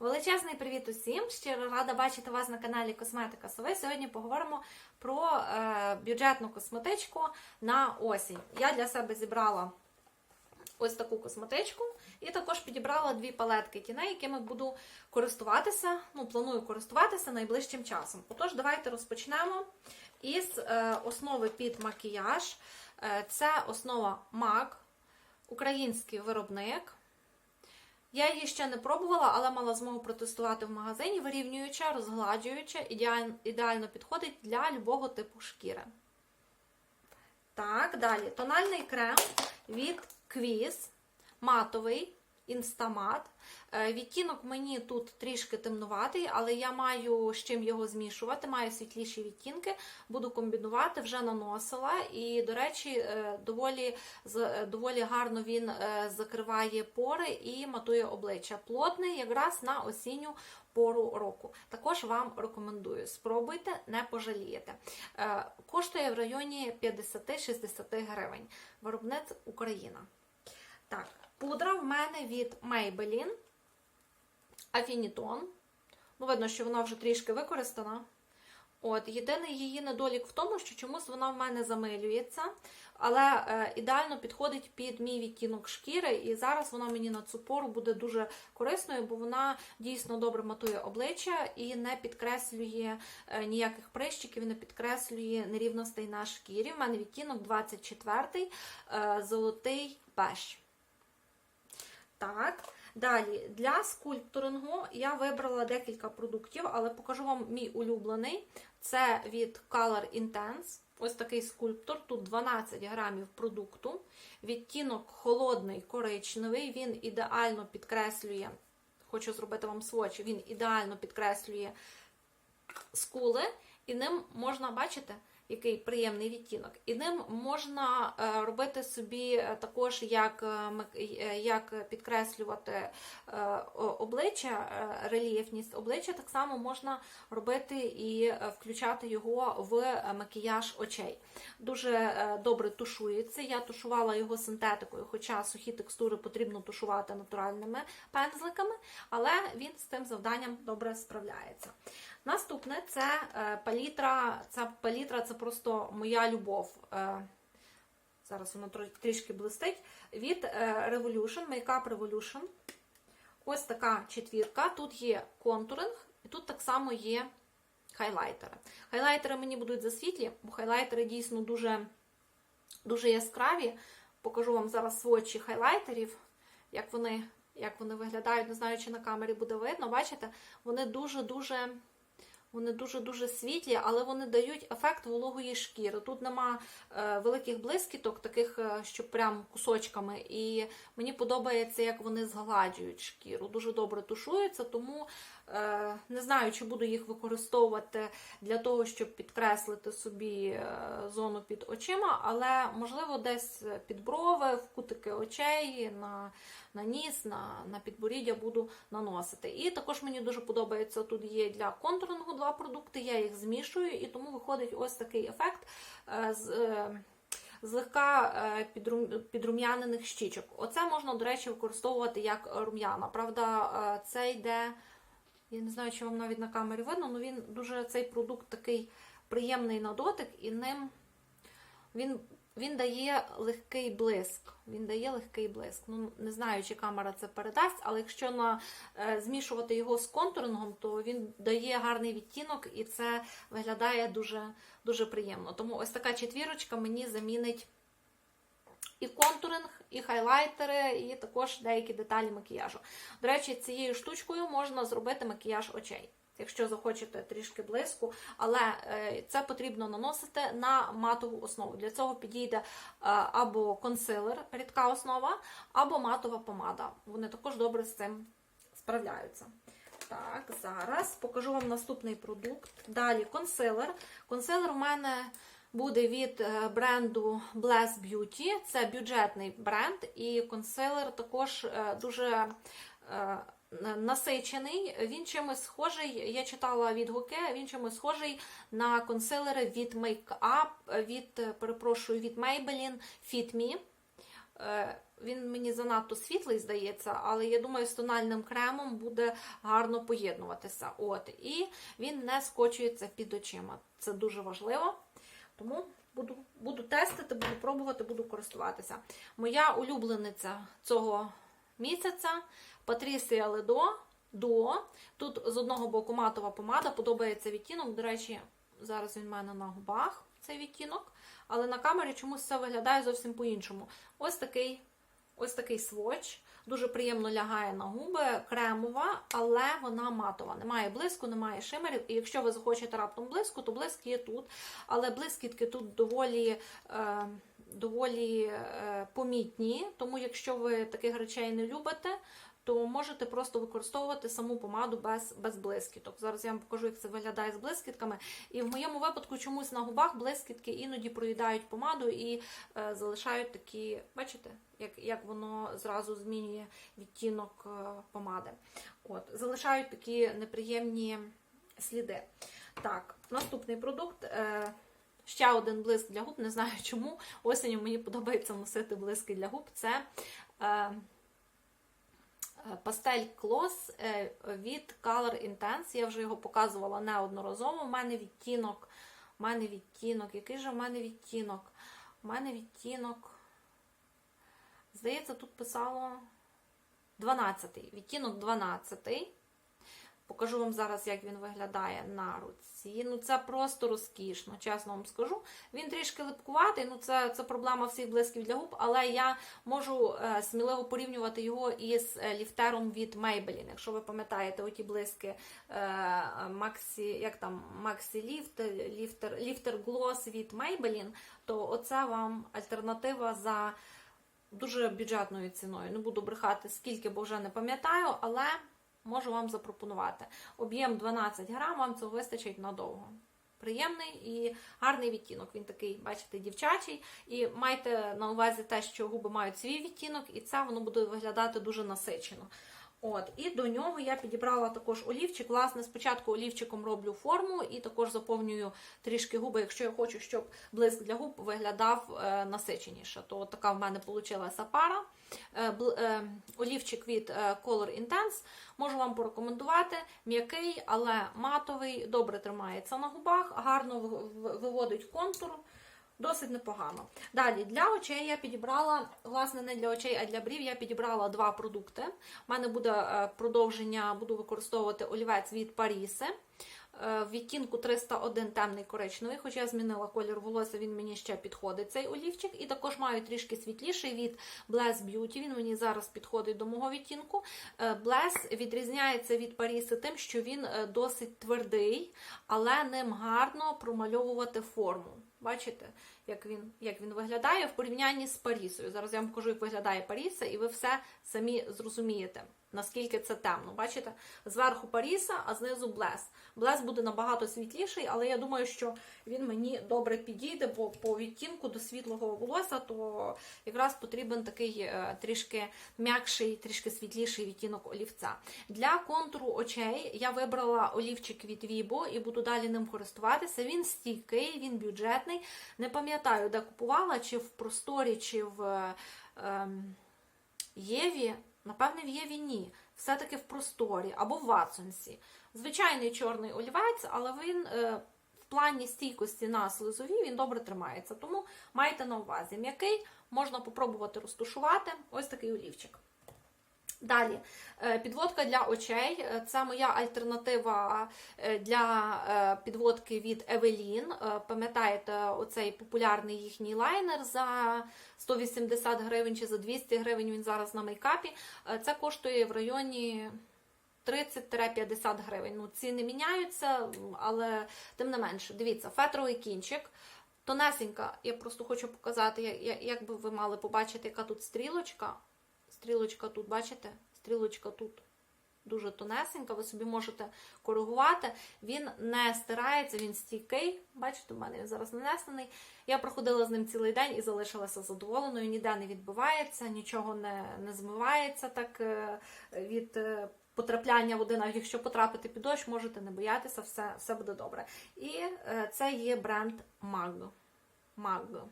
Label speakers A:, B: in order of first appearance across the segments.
A: Величезний привіт усім! Щиро рада бачити вас на каналі Косметика Сови. Сьогодні поговоримо про е, бюджетну косметичку на осінь. Я для себе зібрала ось таку косметичку і також підібрала дві палетки тіней, якими буду користуватися. Ну, планую користуватися найближчим часом. Отож, давайте розпочнемо із е, основи під макіяж. Е, це основа MAC, український виробник. Я її ще не пробувала, але мала змогу протестувати в магазині. Вирівнююча, розгладжуюча, ідеально, підходить для любого типу шкіри. Так, далі. Тональний крем від Квіз, матовий, інстамат. Е, Відтінок мені тут трішки темнуватий, але я маю з чим його змішувати, маю світліші відтінки, буду комбінувати, вже наносила. І, до речі, е, доволі, е, доволі гарно він закриває пори і матує обличчя. Плотний якраз на осінню пору року. Також вам рекомендую. Спробуйте, не пожалієте. Коштує в районі 50-60 гривень. Виробник Україна. Так, пудра в мене від Maybelline Афінітон. Ну, видно, що вона вже трішки використана. От, єдиний її недолік в тому, що чомусь вона в мене замилюється, але е, ідеально підходить під мій відтінок шкіри, і зараз вона мені на цю пору буде дуже корисною, бо вона дійсно добре матує обличчя і не підкреслює е, ніяких прищиків, не підкреслює нерівностей на шкірі. В мене відтінок 24-й, е, золотий беж. Так, далі для скульпторингу я вибрала декілька продуктів, але покажу вам мій улюблений. Це від Color Intense. Ось такий скульптор. Тут 12 грамів продукту. Відтінок холодний, коричневий. Він ідеально підкреслює, хочу зробити вам свочі, він ідеально підкреслює скули, і ним можна бачити. Який приємний відтінок, і ним можна е, робити собі е, також як, е, як підкреслювати обличчя, рельєфність обличчя. Так само можна робити і включати його в макіяж очей. Дуже добре тушується. Я тушувала його синтетикою, хоча сухі текстури потрібно тушувати натуральними пензликами, але він з тим завданням добре справляється. Наступне це е, палітра. Ця палітра це просто моя любов. Е, Зараз воно трішки блистить. Від е, Revolution, Makeup Revolution. Ось така четвірка. Тут є контуринг, і тут так само є хайлайтери. Хайлайтери мені будуть засвітлі, бо хайлайтери дійсно дуже, дуже яскраві. Покажу вам зараз свочі хайлайтерів, як вони, як вони виглядають. Не знаю, чи на камері буде видно. Бачите, вони дуже-дуже. Вони дуже-дуже світлі, але вони дають ефект вологої шкіри. Тут нема е, великих блискіток, таких, е, що прям кусочками. І мені подобається, як вони згладжують шкіру. Дуже добре тушуються, тому не знаю, чи буду їх використовувати для того, щоб підкреслити собі е, зону під очима, але можливо десь під брови, в кутики очей, на, на ніс, на, на підборіддя буду наносити. І також мені дуже подобається, тут є для контурингу два продукти, я їх змішую, і тому виходить ось такий ефект. е, з, е, Злегка е, підрум'янених щічок. Оце можна, до речі, використовувати як рум'яна. Правда, е, це йде, я не знаю, чи вам навіть на камері видно, але він дуже цей продукт такий приємний на дотик, і ним він, він дає легкий блиск. Він дає легкий блиск. Ну, не знаю, чи камера це передасть, але якщо на, е, змішувати його з контурингом, то він дає гарний відтінок і це виглядає дуже, дуже приємно. Тому ось така четвірочка мені замінить і контуринг, і хайлайтери, і також деякі деталі макіяжу. До речі, цією штучкою можна зробити макіяж очей. Якщо захочете трішки блиску, але е, це потрібно наносити на матову основу. Для цього підійде е, або консилер, рідка основа, або матова помада. Вони також добре з цим справляються. Так, зараз покажу вам наступний продукт. Далі консилер. Консилер у мене буде від е, бренду Bless Beauty. Це бюджетний бренд, і консилер також е, дуже е, насичений. Він чимось схожий, я читала відгуки, він чимось схожий на консилери від Make Up, від, перепрошую, від Maybelline Fit Me. Він мені занадто світлий здається, але я думаю, з тональним кремом буде гарно поєднуватися. От, і він не скочується під очима. Це дуже важливо. Тому буду, буду тестити, буду пробувати, буду користуватися. Моя улюблениця цього місяця Патрісія Ледо. Дуо. Тут з одного боку матова помада, подобається відтінок. До речі, зараз він в мене на губах, цей відтінок. Але на камері чомусь все виглядає зовсім по-іншому. Ось такий ось такий сводч. Дуже приємно лягає на губи, кремова, але вона матова. Немає блиску, немає шимерів. І якщо ви захочете раптом блиску, то блиск є тут. Але блискітки тут доволі. Е, Доволі е, помітні, тому якщо ви таких речей не любите, то можете просто використовувати саму помаду без, без блискіток. Зараз я вам покажу, як це виглядає з блискітками. І в моєму випадку чомусь на губах блискітки іноді проїдають помаду і е, залишають такі, бачите, як, як воно зразу змінює відтінок е, помади. От, залишають такі неприємні сліди. Так, наступний продукт. Е, Ще один блиск для губ, не знаю чому. Осінню мені подобається носити блиски для губ. Це е, Пастель Клос е, від Color Intense. Я вже його показувала неодноразово. У мене відтінок. У мене відтінок. Який же в мене відтінок? У мене відтінок. Здається, тут писало 12-й. Відтінок 12-й. Покажу вам зараз, як він виглядає на руці. Ну, це просто розкішно, чесно вам скажу. Він трішки липкуватий, ну це це проблема всіх блисків для губ, але я можу е, сміливо порівнювати його із е, ліфтером від Maybelline. Якщо ви пам'ятаєте, оті блиски е, Maxi, як там, Maxi Lift, ліфтер, ліфтер Gloss від Maybelline, то оце вам альтернатива за дуже бюджетною ціною. Не буду брехати скільки, бо вже не пам'ятаю, але можу вам запропонувати. Об'єм 12 грам, вам цього вистачить надовго. Приємний і гарний відтінок. Він такий, бачите, дівчачий. І майте на увазі те, що губи мають свій відтінок, і це воно буде виглядати дуже насичено. От, І до нього я підібрала також олівчик. Власне, спочатку олівчиком роблю форму і також заповнюю трішки губи, якщо я хочу, щоб блиск для губ виглядав е, насиченіше. То така в мене вийшла пара. Е, е, олівчик від Color Intense. Можу вам порекомендувати. М'який, але матовий, добре тримається на губах, гарно виводить контур. Досить непогано. Далі, для очей я підібрала, власне, не для очей, а для брів я підібрала два продукти. У мене буде е, продовження, буду використовувати олівець від Паріси. В відтінку 301 темний коричневий, хоча я змінила колір волосся, він мені ще підходить цей олівчик. І також маю трішки світліший від Bless Beauty. Він мені зараз підходить до мого відтінку. Bless відрізняється від Паріси тим, що він е, досить твердий, але ним гарно промальовувати форму. Бачите, як він як він виглядає в порівнянні з Парісою. Зараз я вам покажу, як виглядає Паріса, і ви все самі зрозумієте, наскільки це темно. Bачите? Зверху Паріса, а знизу Блес. Блес буде набагато світліший, але я думаю, що він мені добре підійде, бо по відтінку до світлого волосся, то якраз потрібен такий е, трішки м'якший, трішки світліший відтінок олівця. Для контуру очей я вибрала олівчик від Vibo і буду далі ним користуватися. Він стійкий, він бюджетний. Не пам'ятаю, де купувала, чи в просторі, чи в е, Єві. Напевне, в Єві ні. Все-таки в просторі або в Ватсонсі. Звичайний чорний олівець, але він е, в плані стійкості на слизові він добре тримається. Тому майте на увазі, м'який можна попробувати розташувати Ось такий олівчик. Далі, е, підводка для очей. Це моя альтернатива е, для підводки від Evelyn. Пам'ятаєте, оцей популярний їхній лайнер за 180 гривень чи за 200 гривень він зараз на мейкапі. Це коштує в районі 30-50 гривень. Ну, ціни міняються, але тим не менше, дивіться, фетровий кінчик. Тонесенька, я просто хочу показати, як би ви мали побачити, яка тут стрілочка. Стрілочка тут, бачите? Стрілочка тут дуже тонесенька, ви собі можете коригувати. Він не стирається, він стійкий. Бачите, у мене він зараз нанесений. Я проходила з ним цілий день і залишилася задоволеною, ніде не відбивається, нічого не не змивається так е, від е, потрапляння води, навіть якщо потрапити під дощ, можете не боятися, все все буде добре. І е, це є бренд Mag. Mag.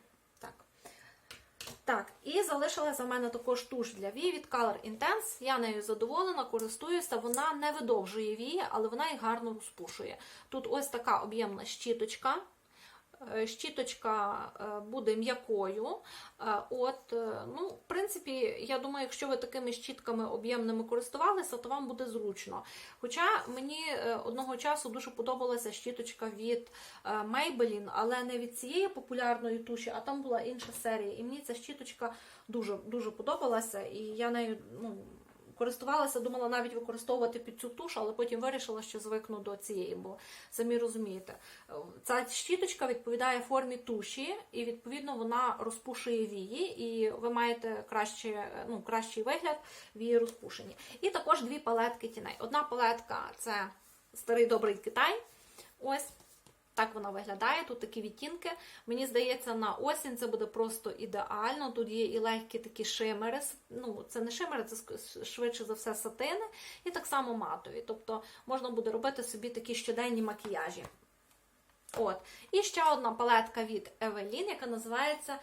A: Так. І залишилася в мене також туш для вії від Color Intense. Я нею задоволена, користуюся. Вона не видовжує вії, але вона їх гарно розпушує. Тут ось така об'ємна щіточка. Е, Щіточка е, буде м'якою. Е, От, ну, в принципі, я думаю, якщо ви такими щітками об'ємними користувалися, то вам буде зручно. Хоча мені одного часу дуже подобалася щіточка від Maybelline, але не від цієї популярної туші, а там була інша серія. І мені ця щіточка дуже, дуже подобалася, і я нею ну, користувалася, думала навіть використовувати під цю туш, але потім вирішила, що звикну до цієї, бо самі розумієте, ця щіточка відповідає формі туші, і відповідно вона розпушує вії, і ви маєте краще, ну, кращий вигляд, вії розпушені. І також дві палетки тіней. Одна палетка це старий добрий Китай. Ось. Так вона виглядає, тут такі відтінки. Мені здається, на осінь це буде просто ідеально. Тут є і легкі такі шимери. Ну, це не шимери, це швидше за все сатини, і так само матові. Тобто можна буде робити собі такі щоденні макіяжі. От. І ще одна палетка від Evelyn, яка називається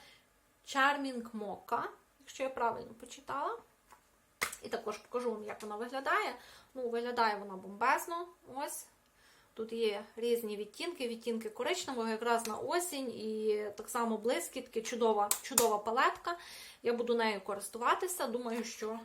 A: Charming Mocha, якщо я правильно почитала. І також покажу вам, як вона виглядає. Ну, виглядає вона бомбезно. Ось. Тут є різні відтінки, відтінки коричневого, якраз на осінь, і так само блискітки, чудова, чудова палетка. Я буду нею користуватися. Думаю, що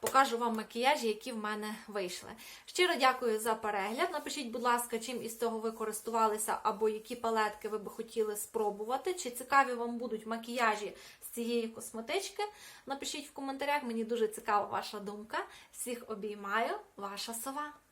A: покажу вам макіяжі, які в мене вийшли. Щиро дякую за перегляд. Напишіть, будь ласка, чим із цього ви користувалися, або які палетки ви би хотіли спробувати. Чи цікаві вам будуть макіяжі з цієї косметички? Напишіть в коментарях, мені дуже цікава ваша думка. Всіх обіймаю, ваша сова.